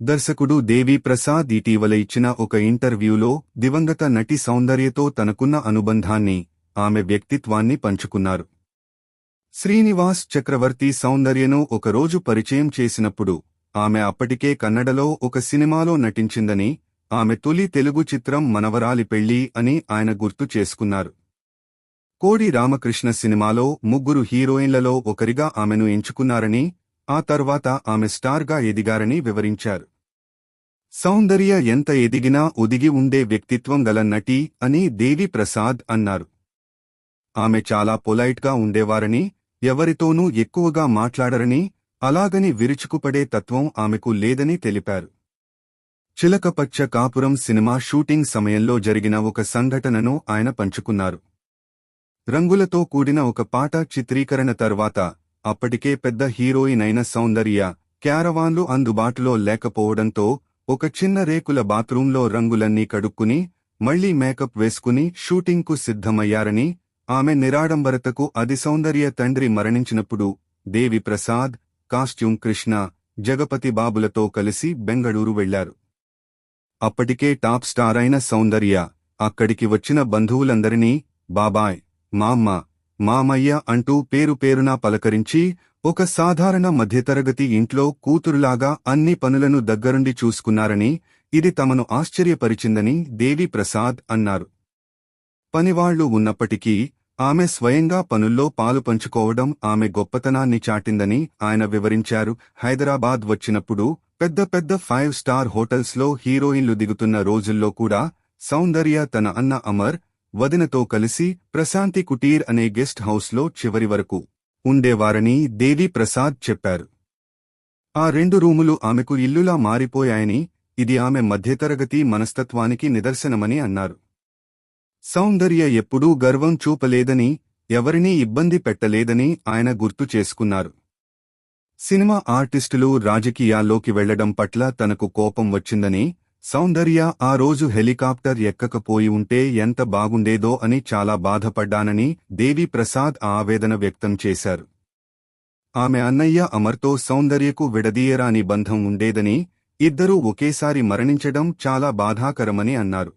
దర్శకుడు దేవి ప్రసాద్ ఇటీవల ఇచ్చిన ఒక ఇంటర్వ్యూలో దివంగత నటి సౌందర్యతో తనకున్న అనుబంధాన్ని ఆమె వ్యక్తిత్వాన్ని పంచుకున్నారు. శ్రీనివాస్ చక్రవర్తి సౌందర్యను ఒకరోజు పరిచయం చేసినప్పుడు ఆమె అప్పటికే కన్నడలో ఒక సినిమాలో నటించిందని ఆమె తొలి తెలుగు చిత్రం మనవరాలి పెళ్ళి అని ఆయన గుర్తు చేసుకున్నారు. కోడి రామకృష్ణ సినిమాలో ముగ్గురు హీరోయిన్లలో ఒకరిగా ఆమెను ఎంచుకున్నారని ఆ తర్వాత ఆమె స్టార్గా ఎదిగారని వివరించారు. సౌందర్య ఎంత ఎదిగినా ఒదిగి ఉండే వ్యక్తిత్వం గల నటి అని దేవి ప్రసాద్ అన్నారు. ఆమె చాలా పొలైట్గా ఉండేవారని ఎవరితోనూ ఎక్కువగా మాట్లాడరని అలాగని విరుచుకుపడే తత్వం ఆమెకు లేదని తెలిపారు. చిలకపచ్చ కాపురం సినిమా షూటింగ్ సమయంలో జరిగిన ఒక సంఘటనను ఆయన పంచుకున్నారు. రంగులతో కూడిన ఒక పాట చిత్రీకరణ తర్వాత అప్పటికే పెద్ద హీరోయిన్ అయిన సౌందర్య క్యారవాన్లు అందుబాటులో లేకపోవడంతో ఒక చిన్న రేకుల బాత్రూంలో రంగులన్నీ కడుక్కుని మళ్ళీ మేకప్ వేసుకుని షూటింగ్కు సిద్ధమయ్యారని ఆమె నిరాడంబరతకు అది సౌందర్య తండ్రి మరణించినప్పుడు దేవి ప్రసాద్ కాస్ట్యూమ్ కృష్ణ జగపతి బాబులతో కలిసి బెంగళూరు వెళ్ళారు అప్పటికే టాప్ స్టార్ అయిన సౌందర్య అక్కడికి వచ్చిన బంధువులందరినీ బాబాయ్ మామ్మ మామయ్య అంటూ పేరు పేరునా పలకరించి ఒక సాధారణ మధ్యతరగతి ఇంట్లో కూతురులాగా అన్ని పనులను దగ్గరుండి చూసుకున్నారని ఇది తమను ఆశ్చర్యపరిచిందని దేవి ప్రసాద్ అన్నారు. పనివాళ్ళు ఉన్నప్పటికీ ఆమె స్వయంగా పనుల్లో పాలు పంచుకోవడం ఆమె గొప్పతనాన్ని చాటిందని ఆయన వివరించారు. హైదరాబాద్ వచ్చినప్పుడు పెద్ద పెద్ద ఫైవ్ స్టార్ హోటల్స్లో హీరోయిన్లు దిగుతున్న రోజుల్లో కూడా సౌందర్య తన అన్న అమర్ వదినతో కలిసి ప్రశాంతి కుటీర్ అనే గెస్ట్ హౌస్లో చివరి వరకు ఉండేవారని దేవి ప్రసాద్ చెప్పారు. ఆ రెండు రూములు ఆమెకు ఇల్లులా మారిపోయాయని ఇది ఆమె మధ్యతరగతి మనస్తత్వానికి నిదర్శనమని అన్నారు. సౌందర్య ఎప్పుడూ గర్వం చూపలేదని ఎవరినీ ఇబ్బంది పెట్టలేదని ఆయన గుర్తు చేసుకున్నారు. సినిమా ఆర్టిస్టులు రాజకీయాల్లోకి వెళ్ళడం పట్ల తనకు కోపం వచ్చిందని సౌందర్య ఆ రోజు హెలికాప్టర్ ఎక్కకపోయి ఉంటే ఎంత బాగుండేదో అని చాలా బాధపడ్డానని దేవి ప్రసాద్ ఆవేదన వ్యక్తం చేశారు. ఆమె అన్నయ్య అమర్తో సౌందర్యకు విడదీయరాని బంధం ఉండేదని ఇద్దరూ ఒకేసారి మరణించడం చాలా బాధాకరమని అన్నారు.